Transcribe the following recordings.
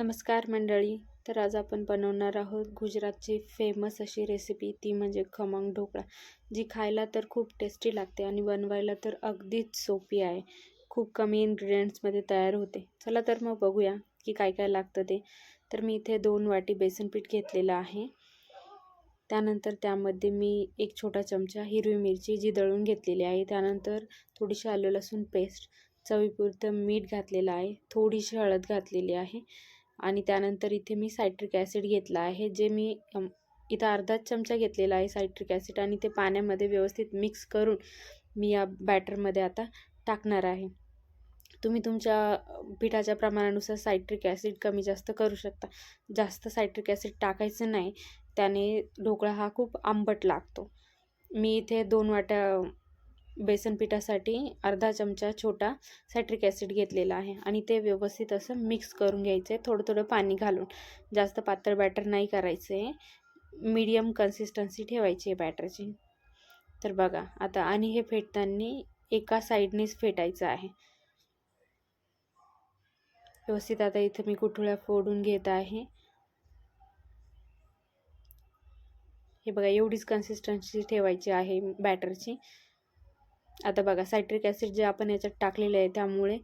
नमस्कार मंडळी तर आज आपण बनवणार आहोत गुजरातची फेमस अशी रेसिपी ती म्हणजे खमंग ढोकळा. जी खायला तर खूप टेस्टी लागते आणि बनवायला तर अगदीच सोपी आहे. खूप कमी इन्ग्रेडियंट्समध्ये तयार होते. चला तर मग बघूया की काय काय लागतं ते. तर मी इथे दोन वाटी बेसन पीठ घेतलेलं आहे. त्यानंतर त्यामध्ये मी एक छोटा चमचा हिरवी मिरची जी दळून घेतलेली आहे. त्यानंतर थोडीशी आलं लसूण पेस्ट चवीपुरतं मीठ घातलेलं आहे. थोडीशी हळद घातलेली आहे. आणि त्यानंतर इथे मी सायट्रिक ॲसिड घेतला आहे जे मी इथं अर्धाच चमचा घेतलेला आहे सायट्रिक ॲसिड आणि ते पाण्यामध्ये व्यवस्थित मिक्स करून मी या बॅटरमध्ये आता टाकणार आहे. तुम्ही तुमच्या पिठाच्या प्रमाणानुसार सायट्रिक ॲसिड कमी जास्त करू शकता. जास्त सायट्रिक ॲसिड टाकायचं नाही त्याने ढोकळा हा खूप आंबट लागतो. मी इथे दोन वाट्या बेसन पिठासाठी अर्धा चमचा छोटा सॅट्रिक ॲसिड घेतलेला आहे आणि ते व्यवस्थित असं मिक्स करून घ्यायचं. आहे थोडं थोडं पाणी घालून. जास्त पातळ बॅटर नाही करायचं. आहे मीडियम कन्सिस्टन्सी ठेवायची आहे बॅटरची. तर बघा आता आणि हे फेटताना एका साईडनेच फेटायचं आहे. व्यवस्थित आता इथं मी कुठुळ्या फोडून घेत आहे. हे बघा एवढीच कन्सिस्टन्सी ठेवायची आहे बॅटरची. आता बघा सायट्रिक ॲसिड जे आपण याच्यात टाकलेलं आहे त्यामुळे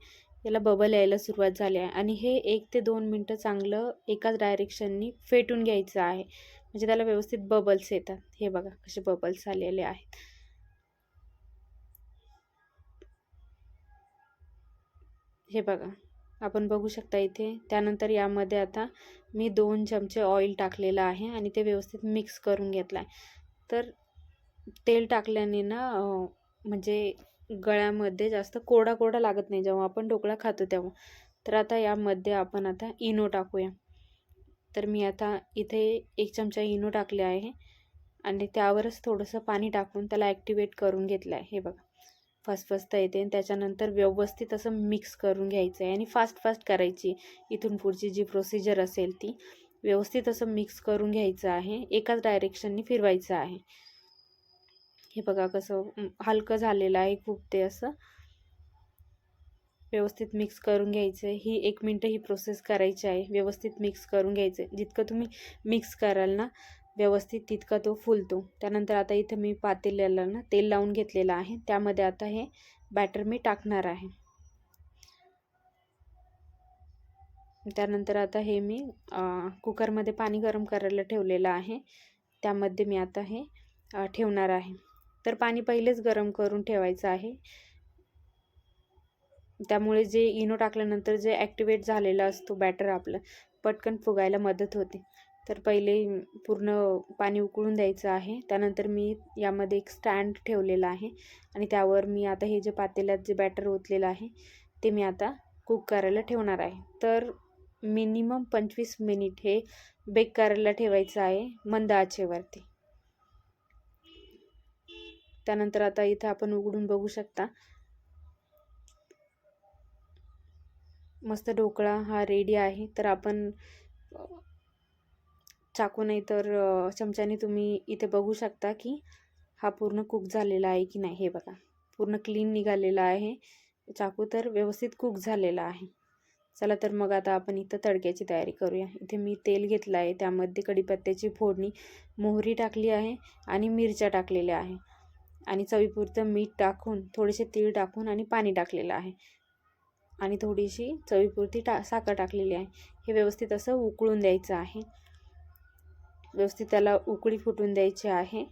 याला बबल यायला सुरुवात झाली आहे. आणि हे एक ते दोन मिनटं चांगलं एकाच डायरेक्शननी फेटून घ्यायचं आहे. म्हणजे त्याला व्यवस्थित बबल्स येतात. हे बघा कसे बबल्स आलेले आहेत. हे बघा आपण बघू शकता इथे त्यानंतर यामध्ये आता मी दोन चमचे ऑइल टाकलेलं आहे आणि ते व्यवस्थित मिक्स करून घेतलं आहे. तर तेल टाकल्याने ना म्हणजे गळ्यामध्ये जास्त कोरडा कोरडा लागत नाही. जेव्हा आपण ढोकळा खातो तेव्हा. तर आता यामध्ये आपण आता इनो टाकूया. तर मी आता इथे एक चमचा इनो टाकले आहे. आणि त्यावरच थोडंसं पाणी टाकून त्याला ॲक्टिवेट करून घेतलं आहे. हे बघा. फसफसता येते आणि त्याच्यानंतर व्यवस्थित असं मिक्स करून घ्यायचं आहे. आणि फास्ट फास्ट करायची. इथून पुढची जी प्रोसिजर असेल ती. व्यवस्थित असं मिक्स करून घ्यायचं आहे. एकाच डायरेक्शननी फिरवायचं आहे. हे बघा कसं हलकं झालेलं आहे खूप ते असं. व्यवस्थित मिक्स करून घ्यायचं आहे ही एक मिनटं ही प्रोसेस करायची आहे. व्यवस्थित मिक्स करून घ्यायचं आहे जितकं तुम्ही मिक्स कराल ना व्यवस्थित तितका तो फुलतो. त्यानंतर आता इथं मी पातेल्याला ना तेल लावून घेतलेलं आहे. त्यामध्ये आता हे बॅटर मी टाकणार आहे. त्यानंतर आता हे मी कुकरमध्ये पाणी गरम करायला ठेवलेलं आहे. त्यामध्ये मी आता हे ठेवणार आहे. तर पाणी पहिलेच गरम करून ठेवायचं आहे. त्यामुळे जे इनो टाकल्यानंतर जे ॲक्टिवेट झालेला असतो बॅटर आपलं पटकन फुगायला मदत होते. तर पहिले पूर्ण पाणी उकळून द्यायचं आहे. त्यानंतर मी यामध्ये एक स्टँड ठेवलेला आहे आणि त्यावर मी आता हे जे पातेल्यात जे बॅटर ओतलेलं आहे ते मी आता कुक करायला ठेवणार आहे. तर मिनिमम पंचवीस मिनिट हे बेक करायला ठेवायचं आहे मंद आचेवरती. त्यानंतर आता इथं आपण उघडून बघू शकता. मस्त ढोकळा हा रेडी आहे. तर आपण चाकू नाही तर चमच्याने तुम्ही इथे बघू शकता की हा पूर्ण कुक झालेला आहे की नाही. हे बघा पूर्ण क्लीन निघालेला आहे. चाकू तर व्यवस्थित कुक झालेला आहे. चला तर मग आता आपण इथं तडक्याची तयारी करूया. इथे मी तेल घेतलं आहे. त्यामध्ये कढीपत्त्याची फोडणी मोहरी टाकली आहे आणि मिरच्या टाकलेल्या आहे. आणि चवीपुरतं मीठ टाकून थोडेसे तीळ टाकून आणि पाणी टाकलेलं आहे. आणि थोडीशी चवीपुरती टा साखर टाकलेली आहे. हे व्यवस्थित असं उकळून द्यायचं आहे. व्यवस्थित त्याला उकळी फुटून द्यायची आहे.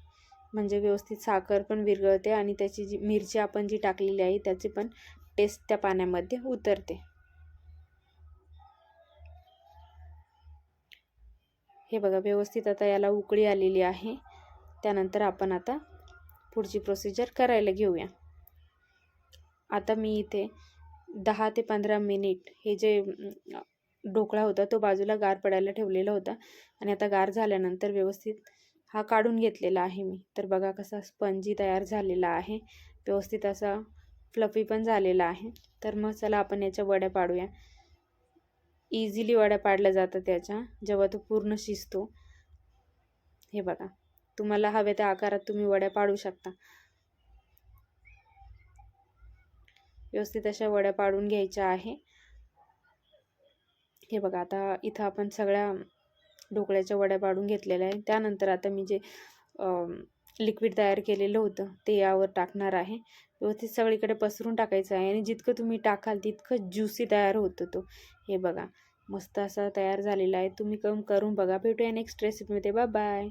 म्हणजे व्यवस्थित साखर पण विरघळते आणि त्याची जी मिरची आपण जी टाकलेली आहे त्याची पण टेस्ट त्या पाण्यामध्ये उतरते. हे बघा व्यवस्थित आता याला उकळी आलेली आहे. त्यानंतर आपण आता पुढची प्रोसिजर करायला घेऊया. आता मी इथे दहा ते पंधरा मिनिट हे जे ढोकळा होता तो बाजूला गार पडायला ठेवलेला होता. आणि आता गार झाल्यानंतर व्यवस्थित हा काढून घेतलेला आहे मी. तर बघा कसा स्पंजी तयार झालेला आहे. व्यवस्थित असा फ्लफी पण झालेला आहे. तर मग चला आपण याच्या वड्या पाडूया. इझिली वड्या पाडल्या जातात त्याच्या. जेव्हा तो पूर्ण शिजतो. हे बघा. तुम्हाला हव्या त्या आकारात तुम्ही वड्या पाडू शकता. व्यवस्थित अशा वड्या पाडून घ्यायच्या आहे. हे बघा आता इथं आपण सगळ्या ढोकळ्याच्या वड्या पाडून घेतलेल्या आहे त्यानंतर आता मी जे लिक्विड तयार केलेलं होतं ते यावर टाकणार आहे. व्यवस्थित सगळीकडे पसरून टाकायचं आहे आणि जितकं तुम्ही टाकाल तितकं ज्युसी तयार होतं तो. हे बघा मस्त असा तयार झालेला आहे. तुम्ही कम करून बघा. भेटूया नेक्स्ट रेसिपीमध्ये बा बाय